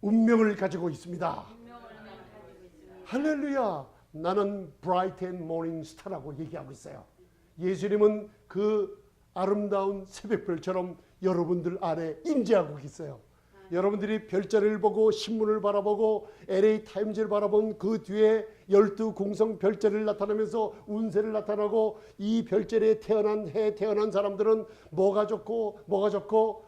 운명을 가지고 있습니다. 할렐루야. 나는 브라이트 앤 모닝 스타라고 얘기하고 있어요. 예수님은 그 아름다운 새벽별처럼 여러분들 안에 임재하고 계세요. 여러분들이 별자리를 보고 신문을 바라보고 LA 타임즈를 바라본 그 뒤에 열두 공성 별자리를 나타내면서 운세를 나타나고 이 별자리에 태어난 해에 태어난 사람들은 뭐가 좋고 뭐가 좋고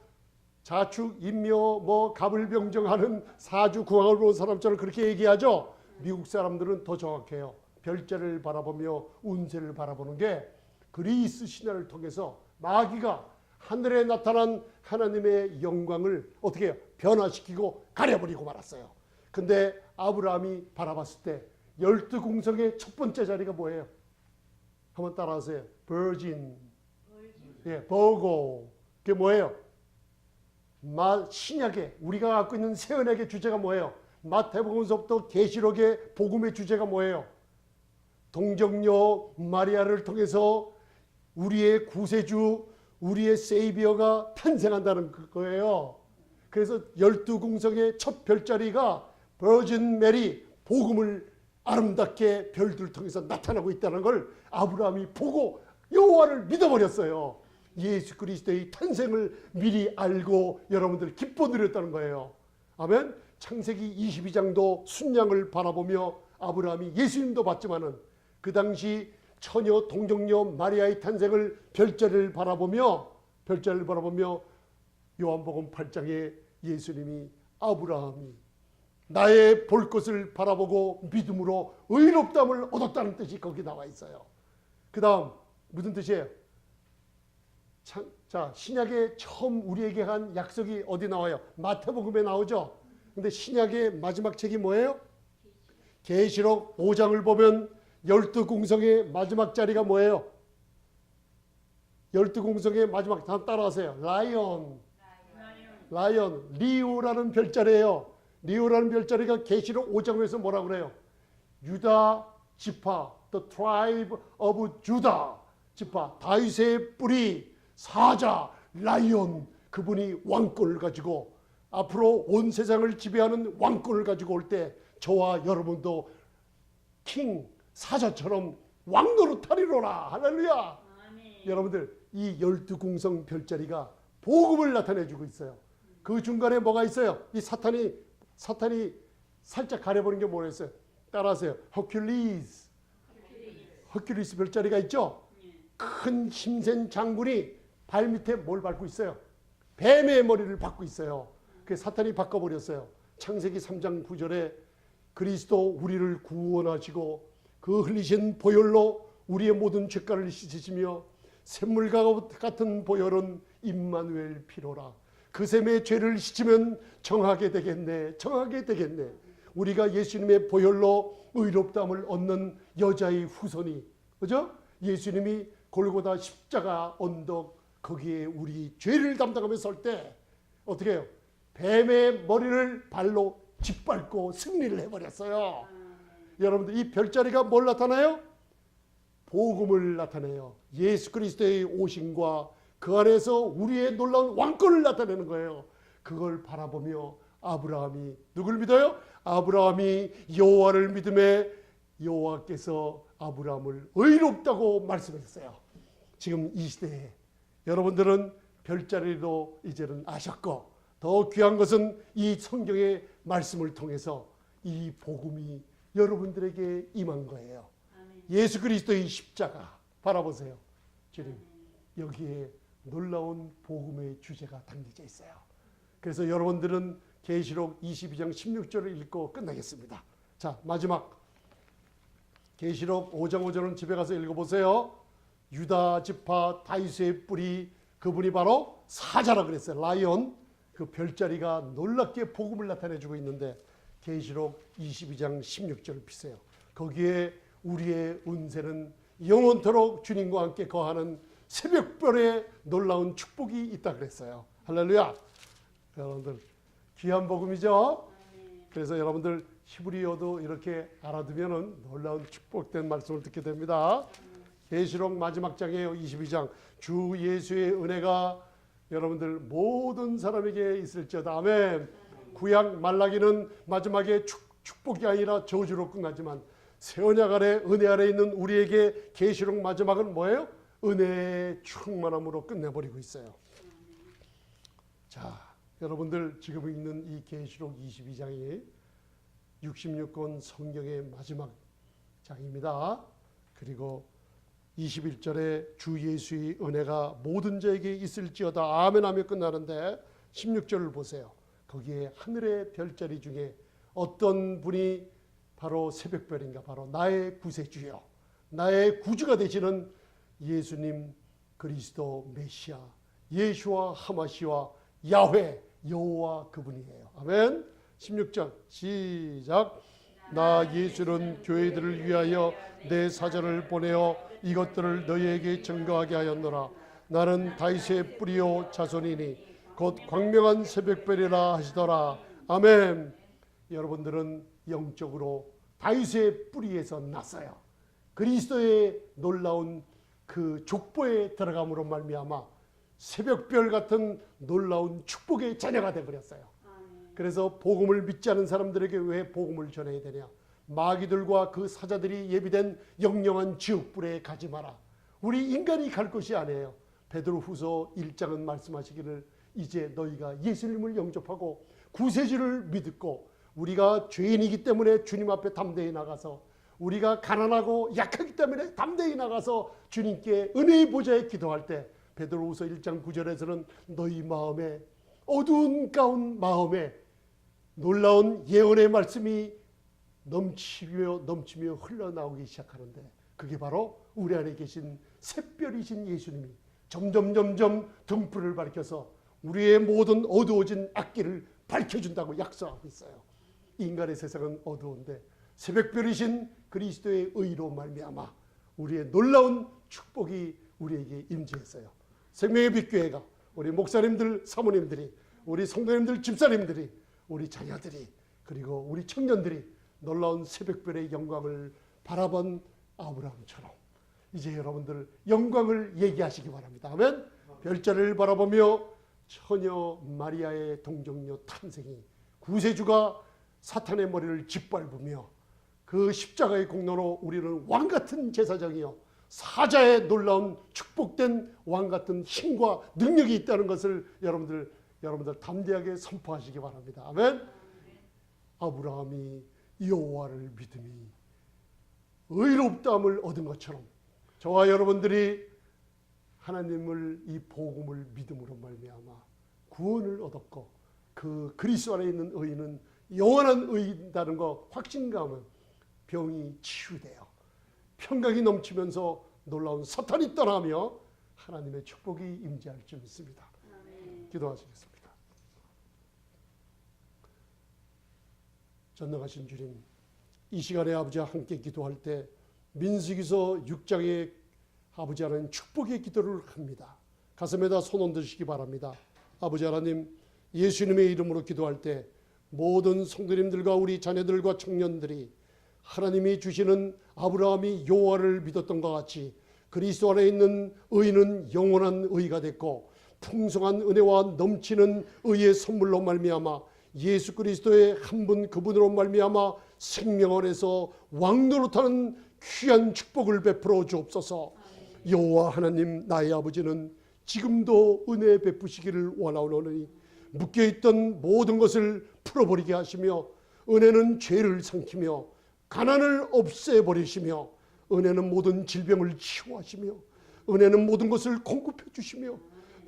자축 인묘 뭐 갑을병정하는 사주 궁합을 본 사람처럼 그렇게 얘기하죠. 미국 사람들은 더 정확해요. 별자리를 바라보며 운세를 바라보는 게 그리스 신화를 통해서 마귀가 하늘에 나타난 하나님의 영광을 어떻게 해요? 변화시키고 가려버리고 말았어요. 근데 아브라함이 바라봤을 때 열두 궁성의 첫 번째 자리가 뭐예요? 한번 따라하세요. virgin, 예, 버고. 그게 뭐예요? 마 신약의 우리가 갖고 있는 세언약의 주제가 뭐예요? 마태복음서부터 계시록의 복음의 주제가 뭐예요? 동정녀 마리아를 통해서 우리의 구세주, 우리의 세이비어가 탄생한다는 거예요. 그래서 열두 궁성의 첫 별자리가 버진 메리 복음을 아름답게 별들 통해서 나타나고 있다는 걸 아브라함이 보고 여호와를 믿어버렸어요. 예수 그리스도의 탄생을 미리 알고 여러분들 기뻐 누렸다는 거예요. 아멘. 창세기 22장도 순양을 바라보며 아브라함이 예수님도 봤지만은 그 당시 처녀 동정녀 마리아의 탄생을 별자리를 바라보며 별자리를 바라보며 요한복음 8장에 예수님이 아브라함이 나의 볼 것을 바라보고 믿음으로 의롭담을 얻었다는 뜻이 거기 나와 있어요. 그 다음 무슨 뜻이에요? 참, 자 신약에 처음 우리에게 한 약속이 어디 나와요? 마태복음에 나오죠. 근데 신약의 마지막 책이 뭐예요? 계시록 5장을 보면 열두 공성의 마지막 자리가 뭐예요? 열두 공성의 마지막 다 따라하세요. 라이언, 라이언, 리오라는 별자리예요. 리오라는 별자리가 계시록 5장에서 뭐라 그래요? 유다 지파, the tribe of Judah 지파, 다윗의 뿌리, 사자, 라이온 그분이 왕권을 가지고 앞으로 온 세상을 지배하는 왕권을 가지고 올 때 저와 여러분도 킹 사자처럼 왕노로 타리로라. 할렐루야. 여러분들 이 열두 궁성 별자리가 복음을 나타내 주고 있어요. 그 중간에 뭐가 있어요? 이 사탄이 사탄이 살짝 가려버린 게 뭐였어요? 따라하세요. 허큘리스 허큘리스 별자리가 있죠? 큰 힘센 장군이 발 밑에 뭘 밟고 있어요 뱀의 머리를 받고 있어요 그 사탄이 바꿔버렸어요 창세기 3장 9절에 그리스도 우리를 구원하시고 그 흘리신 보혈로 우리의 모든 죄가를 씻으시며 샘물과 같은 보혈은 임마누엘 피로라. 그 샘의 죄를 씻으면 정하게 되겠네. 정하게 되겠네. 우리가 예수님의 보혈로 의롭담을 얻는 여자의 후손이 그죠? 예수님이 골고다 십자가 언덕 거기에 우리 죄를 담당하며 설 때 어떻게 해요? 뱀의 머리를 발로 짓밟고 승리를 해버렸어요. 여러분들 이 별자리가 뭘 나타나요? 복음을 나타내요. 예수 그리스도의 오심과 그 안에서 우리의 놀라운 왕권을 나타내는 거예요. 그걸 바라보며 아브라함이 누굴 믿어요? 아브라함이 여호와를 믿음에 여호와께서 아브라함을 의롭다고 말씀하셨어요. 지금 이 시대에 여러분들은 별자리도 이제는 아셨고 더 귀한 것은 이 성경의 말씀을 통해서 이 복음이 여러분들에게 임한 거예요. 예수 그리스도의 십자가 바라보세요. 주님 여기에 놀라운 복음의 주제가 담겨져 있어요. 그래서 여러분들은 계시록 22장 16절을 읽고 끝나겠습니다. 자 마지막 계시록 5장 5절은 집에 가서 읽어보세요. 유다 지파 다윗의 뿌리 그분이 바로 사자라 그랬어요. 라이온 그 별자리가 놀랍게 복음을 나타내주고 있는데 계시록 22장 16절을 피세요. 거기에 우리의 운세는 영원토록 주님과 함께 거하는 새벽별의 놀라운 축복이 있다 그랬어요. 할렐루야. 여러분들 귀한 복음이죠. 그래서 여러분들 히브리어도 이렇게 알아두면은 놀라운 축복된 말씀을 듣게 됩니다. 계시록 마지막 장이에요. 22장. 주 예수의 은혜가 여러분들 모든 사람에게 있을지어다. 아멘. 구약 말라기는 마지막에 축, 축복이 아니라 저주로 끝나지만 새 언약 아래 은혜 아래 있는 우리에게 계시록 마지막은 뭐예요? 은혜의 충만함으로 끝내버리고 있어요. 자, 여러분들 지금 읽는 이 계시록 22장이 66권 성경의 마지막 장입니다. 그리고 21절에 주 예수의 은혜가 모든 자에게 있을지어다 아멘 하며 끝나는데 16절을 보세요. 거기에 하늘의 별자리 중에 어떤 분이 바로 새벽별인가 바로 나의 구세주요 나의 구주가 되시는 예수님 그리스도 메시아 예수와 하마시와 야훼 여호와 그분이에요. 아멘. 16절 시작. 나 예수는 교회들을 위하여 내 사전을 보내어 이것들을 너희에게 증거하게 하였노라. 나는 다윗의 뿌리요 자손이니 곧 광명한 새벽별이라 하시더라. 아멘. 여러분들은 영적으로 다윗의 뿌리에서 났어요. 그리스도의 놀라운 그 족보에 들어감으로 말미암아 새벽별 같은 놀라운 축복의 자녀가 되어 버렸어요. 그래서 복음을 믿지 않은 사람들에게 왜 복음을 전해야 되냐? 마귀들과 그 사자들이 예비된 영영한 지옥불에 가지 마라. 우리 인간이 갈 것이 아니에요. 베드로후서 1장은 말씀하시기를 이제 너희가 예수님을 영접하고 구세주를 믿고 우리가 죄인이기 때문에 주님 앞에 담대히 나가서 우리가 가난하고 약하기 때문에 담대히 나가서 주님께 은혜의 보좌에 기도할 때 베드로후서 1장 9절에서는 너희 마음에 어두운 가운 마음에 놀라운 예언의 말씀이 넘치며 넘치며 흘러나오기 시작하는데 그게 바로 우리 안에 계신 샛별이신 예수님이 점점 점점 등불을 밝혀서 우리의 모든 어두워진 악기를 밝혀준다고 약속하고 있어요. 인간의 세상은 어두운데 새벽별이신 그리스도의 의로 말미암아 우리의 놀라운 축복이 우리에게 임재했어요. 생명의 빛교회가 우리 목사님들, 사모님들이 우리 성도님들, 집사님들이 우리 자녀들이 그리고 우리 청년들이 놀라운 새벽별의 영광을 바라본 아브라함처럼 이제 여러분들 영광을 얘기하시기 바랍니다. 아멘. 별자리를 바라보며 처녀 마리아의 동정녀 탄생이 구세주가 사탄의 머리를 짓밟으며 그 십자가의 공로로 우리는 왕 같은 제사장이요 사자의 놀라운 축복된 왕 같은 힘과 능력이 있다는 것을 여러분들 여러분들 담대하게 선포하시기 바랍니다. 아멘. 아브라함이 여호와를 믿음이 의롭다함을 얻은 것처럼 저와 여러분들이 하나님을 이 복음을 믿음으로 말미암아 구원을 얻었고 그 그리스도 안에 있는 의인은 영원한 의인다는 거 확신감은 병이 치유돼요. 평강이 넘치면서 놀라운 사탄이 떠나며 하나님의 축복이 임재할 줄 믿습니다. 기도하시겠습니다. 전능하신 주님, 이 시간에 아버지와 함께 기도할 때 민수기서 6장에 아버지 하나님 축복의 기도를 합니다. 가슴에다 손 얹으시기 바랍니다. 아버지 하나님, 예수님의 이름으로 기도할 때 모든 성도님들과 우리 자녀들과 청년들이 하나님이 주시는 아브라함이 여호와를 믿었던 것 같이 그리스도 안에 있는 의는 영원한 의가 됐고 풍성한 은혜와 넘치는 의의 선물로 말미암아 예수 그리스도의 한 분 그분으로 말미암아 생명 안에서 왕노릇하는 귀한 축복을 베풀어 주옵소서. 여호와 하나님 나의 아버지는 지금도 은혜 베푸시기를 원하오니 묶여 있던 모든 것을 풀어버리게 하시며 은혜는 죄를 삼키며 가난을 없애 버리시며 은혜는 모든 질병을 치유하시며 은혜는 모든 것을 공급해 주시며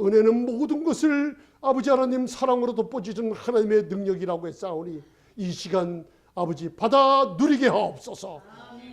은혜는 모든 것을 아버지 하나님 사랑으로 덮어주신 하나님의 능력이라고 했사오니 이 시간 아버지 받아 누리게 하옵소서.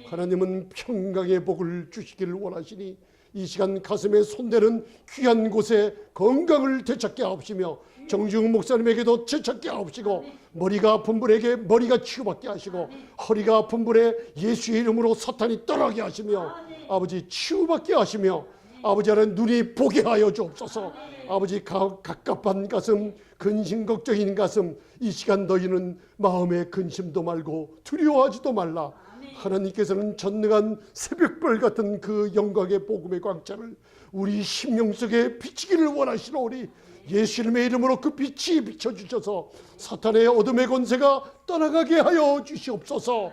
하나님은 평강의 복을 주시기를 원하시니 이 시간 가슴에 손대는 귀한 곳에 건강을 되찾게 하옵시며 정지웅 목사님에게도 되찾게 하옵시고 머리가 아픈 분에게 머리가 치유받게 하시고 허리가 아픈 분의 예수의 이름으로 사탄이 떠나게 하시며 아버지 치유받게 하시며 아버지 하나님 눈이 보게 하여 주옵소서. 아버지 가, 갑갑한 가슴 근심 걱정인 가슴 이 시간 너희는 마음의 근심도 말고 두려워하지도 말라. 하나님께서는 전능한 새벽별 같은 그 영광의 복음의 광자를 우리 심령 속에 비치기를 원하시노니 예수님의 이름으로 그 빛이 비춰주셔서 사탄의 어둠의 권세가 떠나가게 하여 주시옵소서.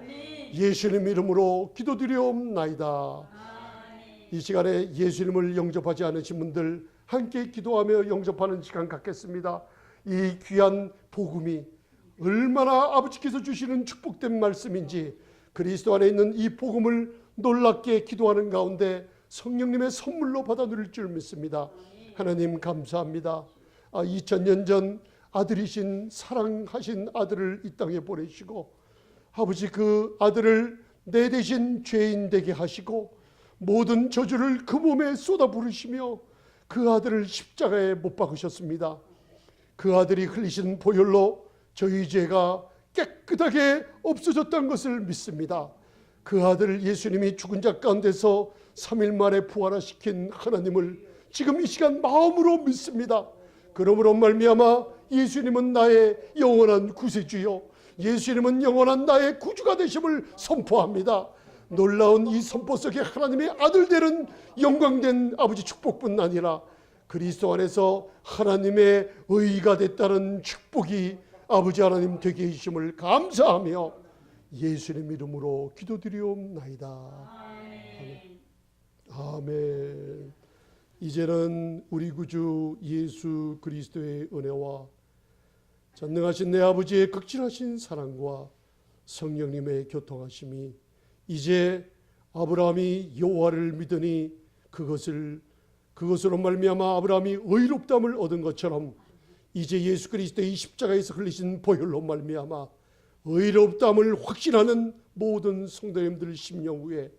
예수님 이름으로 기도드리옵나이다. 이 시간에 예수님을 영접하지 않으신 분들 함께 기도하며 영접하는 시간 갖겠습니다. 이 귀한 복음이 얼마나 아버지께서 주시는 축복된 말씀인지 그리스도 안에 있는 이 복음을 놀랍게 기도하는 가운데 성령님의 선물로 받아 누릴 줄 믿습니다. 하나님 감사합니다. 아, 2000년 전 아들이신 사랑하신 아들을 이 땅에 보내시고 아버지 그 아들을 내 대신 죄인 되게 하시고 모든 저주를 그 몸에 쏟아 부으시며 그 아들을 십자가에 못 박으셨습니다. 그 아들이 흘리신 보혈로 저희 죄가 깨끗하게 없어졌다는 것을 믿습니다. 그 아들 예수님이 죽은 자 가운데서 3일 만에 부활하시킨 하나님을 지금 이 시간 마음으로 믿습니다. 그러므로 말미암아 예수님은 나의 영원한 구세주요 예수님은 영원한 나의 구주가 되심을 선포합니다. 놀라운 이 선포 속에 하나님의 아들 되는 영광된 아버지 축복뿐 아니라 그리스도 안에서 하나님의 의가 됐다는 축복이 아버지 하나님 되게 해주심을 감사하며 예수님 이름으로 기도드리옵나이다. 아멘. 이제는 우리 구주 예수 그리스도의 은혜와 전능하신 내 아버지의 극진하신 사랑과 성령님의 교통하심이 이제 아브라함이 여호와를 믿으니 그것을 그것으로 말미암아 아브라함이 의롭담을 얻은 것처럼 이제 예수 그리스도의 십자가에서 흘리신 보혈로 말미암아 의롭담을 확신하는 모든 성도님들 심령 위에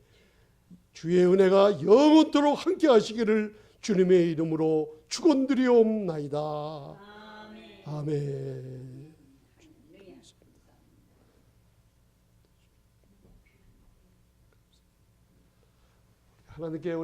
주의 은혜가 영원토록 함께 하시기를 주님의 이름으로 축원드리옵나이다. 아멘. 하 나님께